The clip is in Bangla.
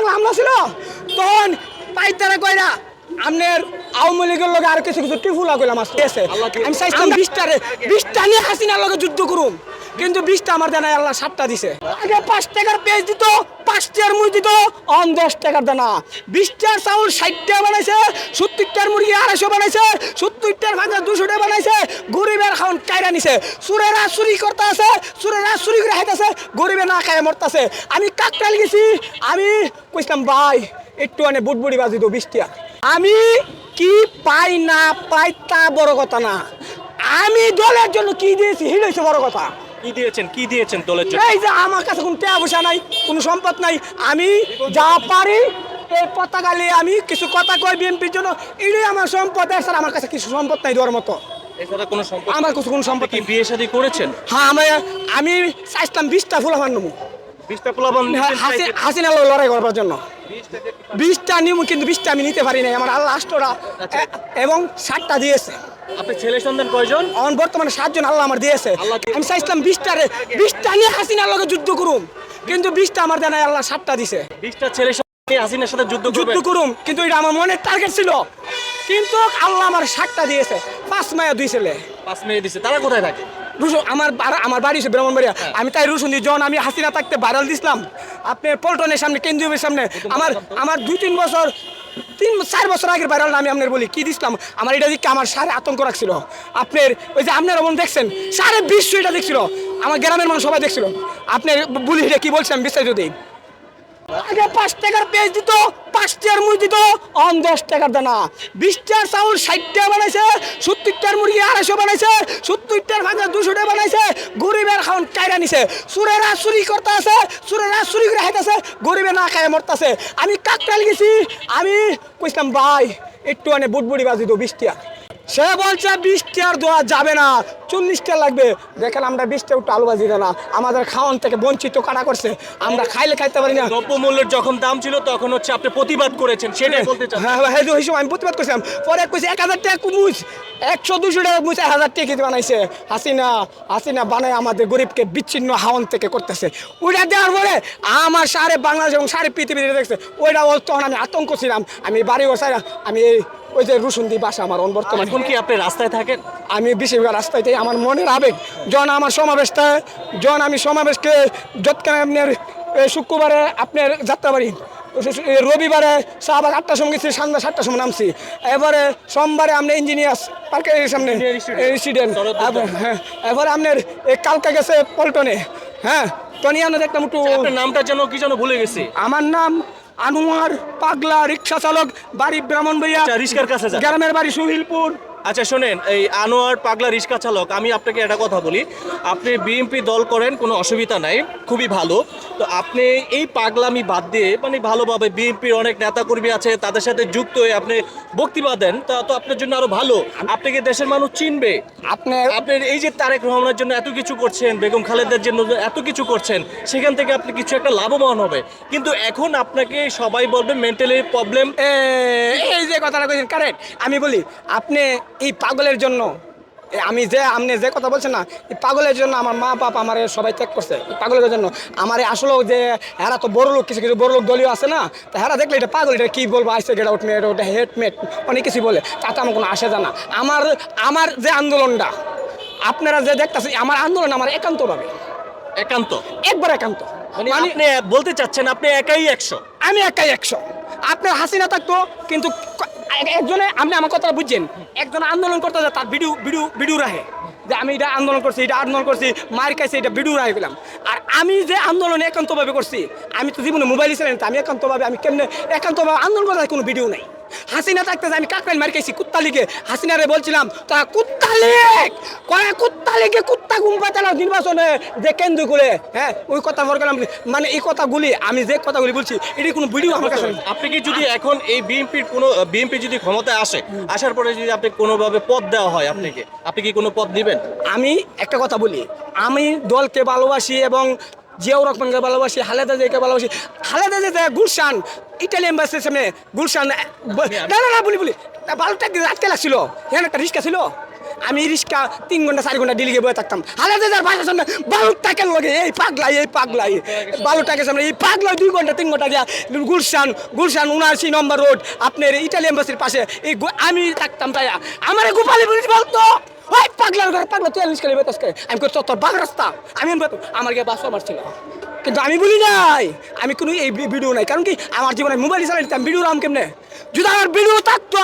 বাংলা হামলা ছিল? তখন পাইতারা কয়রা আমনের আওয়ামী লীগের লগে আর কিছু কিছু টিফুলা কইলাম আসতেছে আমি চাইছিলাম বিশটারে বিশটা নিয়ে হাসিনার লগে যুদ্ধ করুম। কিন্তু বিশটা আমার দেনা আল্লাহ সাতটা দিছে। আগে পাঁচ টাকার পেজ দিত পাঁচ টাকার মুড়ি দিত অন দশ টাকার দানা। বিশটার চাউল ষাটটা বানাইছে সত্তরটার মুরগি আড়াইশো বানাইছে সত্তরটার ভাঙা দুশো টাকা বানাইছে গরিবের খাওয়ান কায়রা নিছে। সুরেরা চুরি করতে আছে সুরেরা চুরি করে হাইতেছে গরিবে না খায় মরতাছে। আমি কাকটাল গেছি আমি কইছিলাম ভাই একটু মানে বুটবুড়ি বাজি দো বৃষ্টিয়া আমি কি পাই না পাই তা বড় কথা না। আমি দলের জন্য কি দিয়েছি হয়েছে বড় কথা। কি দিয়েছেন কি দিয়েছেন দলের জন্য? এই যে আমার কাছে কোনো টাকা পয়সা নাই কোনো সম্পদ নাই আমি যা পারি এই পতাকা নিয়ে আমি কিছু কথা কই বিএনপির জন্য এটাই আমার সম্পদ। এছাড়া আমার কাছে কিছু সম্পদ নাই দেওয়ার মতো। এছাড়া কোনো সম্পর্ক আমার কাছে কোনো সম্পদ কি বিয়ে শাদী করেছেন? হ্যাঁ আমি আমি চাইছিলাম বিশটা ফুল আমার নেব বিশটা পোলাবান হ্যাঁ, হাসি হাসিনা লড়াই করবার জন্য। বিশটা নিব কিন্তু বিশটা আমি নিতে পারি নাই আমার আল্লাহ আষ্টরা এবং ষাটটা দিয়েছে। আপনি ছেলে সন্তান কয়জন? এখন বর্তমানে সাতজন আল্লাহ আমার দিয়েছে। আমি চাইছিলাম বিশটারে বিশটা নিয়ে হাসিনার লগে যুদ্ধ করুম কিন্তু বিশটা আমার দেনায় আল্লাহ সাতটা দিছে। বিশটা ছেলে হাসিনার সাথে যুদ্ধ যুদ্ধ করুম কিন্তু এটা আমার মনের টার্গেট ছিল। কিন্তু আল্লাহ আমার সাতটা দিয়েছে পাঁচ মায়া দুই ছেলে। পাঁচ মেয়ে দিছে তারা কোথায় থাকে? রুসুন আমার আমার বাড়ি হচ্ছে ব্রাহ্মণবাড়িয়া। আমি তাই রুসুন দিয়ে যখন আমি হাসিনা থাকতে ভাইরাল দিছিলাম। আপনার পল্টনের সামনে কেন্দ্রীয় সামনে আমার আমার দুই তিন বছর তিন চার বছর আগের ভাইরাল আমি আপনার বলি কি দিছিলাম? আমার এটা দিকে আমার সারে আতঙ্ক রাখছিল। আপনার ওই যে আপনার মন দেখছেন সারে বিশ্ব এটা দেখছিল। আমার গ্রামের মানুষ সবাই দেখছিল। আপনার বলি কি বলছেন বিশ্বাস দিই। আগে পাঁচ টাকার পেজ দিত, পাঁচ টাকার মুড়ি দিত, অন দশ টাকার দানা। বিশটার চাউল ষাট টাকা বানাইছে সত্তরটার মুরগি আড়াইশো বানাইছে সত্তরটার ভাঙা দুশো টাকা বানাইছে, গরিবের খাওয়ান কায়রা নিছে। সুরেরা চুরি করতে আছে সুরেরা চুরি করে হাইতেছে গরিবে না খায় মরতাছে আমি কাকটাল গেছি, আমি কইছিলাম, ভাই, একটু মানে বুটবুড়ি বাজি দো বৃষ্টিয়া সে বলছে বৃষ্টি আর দেওয়া যাবে না চল্লিশটা লাগবে। দেখেন আমরা বৃষ্টি একটু আলু বাজি না আমাদের খাওয়ান থেকে বঞ্চিত কাটা করছে? আমরা খাইলে খাইতে পারি না। দ্রব্যমূল্যের যখন দাম ছিল তখন হচ্ছে আপনি প্রতিবাদ করেছেন সেটাই বলতে চান হ্যাঁ হ্যাঁ এই আমি প্রতিবাদ করছিলাম। পরে কইছে এক হাজার টাকা কুমুচ একশো দুশো টাকা মুচ এক হাজার টাকা বানাইছে। হাসিনা হাসিনা বানায় আমাদের গরিবকে বিচ্ছিন্ন হাওয়ান থেকে করতেছে। ওইটা দেওয়ার পরে আমার সারে বাংলাদেশ এবং সারে পৃথিবীতে দেখছে ওইটা তখন আমি আতঙ্ক ছিলাম। আমি বাড়ি বসাই আমি এই ওই যে রুসুন্দি বাসা আমার অন বর্তমানে। এখন কি আপনি রাস্তায় থাকেন? আমি বেশিরভাগ রাস্তাতে আমার মনের আবেগ। যখন আমার সমাবেশটা যখন আমি সমাবেশকে যৎকানে আপনার শুক্রবারে আপনার যাত্রাবাড়ি রবিবারে শাহবাগ আটটার সময় গেছি সন্ধ্যা সাতটার সময় নামছি। এবারে সোমবারে আমরা ইঞ্জিনিয়ার্স পার্কের সামনে। স্টুডেন্ট হ্যাঁ এবারে আপনার কালকে গেছে পল্টনে হ্যাঁ টনি আমরা দেখলাম একটু নামটা যেন কি যেন ভুলে গেছি। আমার নাম আনোয়ার পাগলা রিক্সা চালক বাড়ি ব্রাহ্মণবাড়িয়া আচ্ছা। গ্রামের বাড়ি সুহিলপুর আচ্ছা শোনেন এই আনোয়ার পাগলা রিক্সা চালক আমি আপনাকে একটা কথা বলি। আপনি বিএনপি দল করেন কোনো অসুবিধা নাই খুবই ভালো। তো আপনি এই পাগলামি বাদ দিয়ে মানে ভালোভাবে বিএনপির অনেক নেতাকর্মী আছে তাদের সাথে যুক্ত হয়ে আপনি বক্তৃতা দেন তা তো আপনার জন্য আরও ভালো। আপনাকে দেশের মানুষ চিনবে? আপনার আপনি এই যে তারেক রহমানের জন্য এত কিছু করছেন বেগম খালেদার জন্য এত কিছু করছেন সেখান থেকে আপনি কিছু একটা লাভবান হবে। কিন্তু এখন আপনাকে সবাই বলবে মেন্টালি প্রবলেম এই যে কথাটা কইছেন কারেক্ট আমি বলি আপনি এই পাগলের জন্য। আমি যে আপনি যে কথা বলছেন না এই পাগলের জন্য আমার মা বাপ আমার সবাই ত্যাগ করছে। এই পাগলের জন্য। আমার আসলেও যে হেরা তো বড় লোক কিছু কিছু বড় লোক দলীয় আছে না তা হেরা দেখলে এটা পাগল এটা কী বলব আইসে গেট আউটমেট ওটা হেটমেট অনেক কিছু বলে। তাতে আমার কোনো আসে জানা। আমার আমার যে আন্দোলনটা আপনারা যে দেখতেছেন আমার আন্দোলন আমার একান্তভাবে। একান্ত? একবার একান্ত। মানে মানে আপনি বলতে চাচ্ছেন আপনি একাই একশো? আমি একাই একশো। আপনার হাসিনা থাকতো কিন্তু একজনে আপনি আমার কথাটা বুঝছেন, একজন আন্দোলন করতে যায় তার ভিডিও ভিডিও ভিডিও রাখে। যে আমি এটা আন্দোলন করছি, এটা আন্দোলন করছি মায়ের কাছে এটা ভিডিও রাখে গেলাম আর আমি যে আন্দোলন একান্তভাবে করছি, আমি তো জীবনে মোবাইল ছিলেন আমি একান্তভাবে, আমি কেমনে, একান্তভাবে আন্দোলন করার কোনো ভিডিও নাই। হাসিনা থাকতেছে আমি কাকরাইল মার খাইছি কুত্তা লিগে। হাসিনারে বলছিলাম তা কুত্তা কয়ে কুত্তা লিগে কুত্তা ঘুম পাতে না নির্বাচনে? যে কেন্দ্র করে? হ্যাঁ ওই কথা বল গেলাম মানে এই কথাগুলি আমি যে কথাগুলি বলছি এটি কোনো ভিডিও আমার কাছে আপনি কি যদি এখন এই বিএনপির কোনো বিএনপি যদি ক্ষমতায় আসে আসার পরে যদি আপনি কোনোভাবে পদ দেওয়া হয় আপনাকে আপনি কি কোনো পদ দিবেন? আমি একটা কথা বলি আমি দলকে ভালোবাসি এবং জিয়াউর রহমানকে ভালোবাসি হালেদা জিয়াকে ভালোবাসি। হালেদা জিয়া গুলশান ইটালি এম্বাসির সামনে গুলশান না না না, বলি বলি। বালুটা রাতকে লাগছিল। এখানে একটা রিক্সা ছিল। আমি রিক্সা তিন ঘণ্টা, চার ঘণ্টা গিয়ে বয়ে থাকতাম। হাজার হাজার বাসার সামনে বালু লগে? এই পাগলাই এই পাগলাই। বালু সামনে এই পাগলাই দুই ঘণ্টা, তিন ঘণ্টা গিয়া গুলশান গুলশান উনআশি নম্বর রোড, আপনার ইটালি এম্বাসির পাশে। এই আমি থাকতাম তাই আমার গোপালী বলতো ওই পাগলার ঘরে পাগলা তুই আমি কই তোর বাঘ রাস্তা। আমি বলতো, আমার গিয়ে বাস মারছিল কিন্তু আমি বলি নাই আমি কোনো এই ভিডিও নাই। কারণ কি আমার জীবনে মোবাইল চালাই আমি ভিডিও রাম কেমনে? যদি আমার ভিডিও থাকতো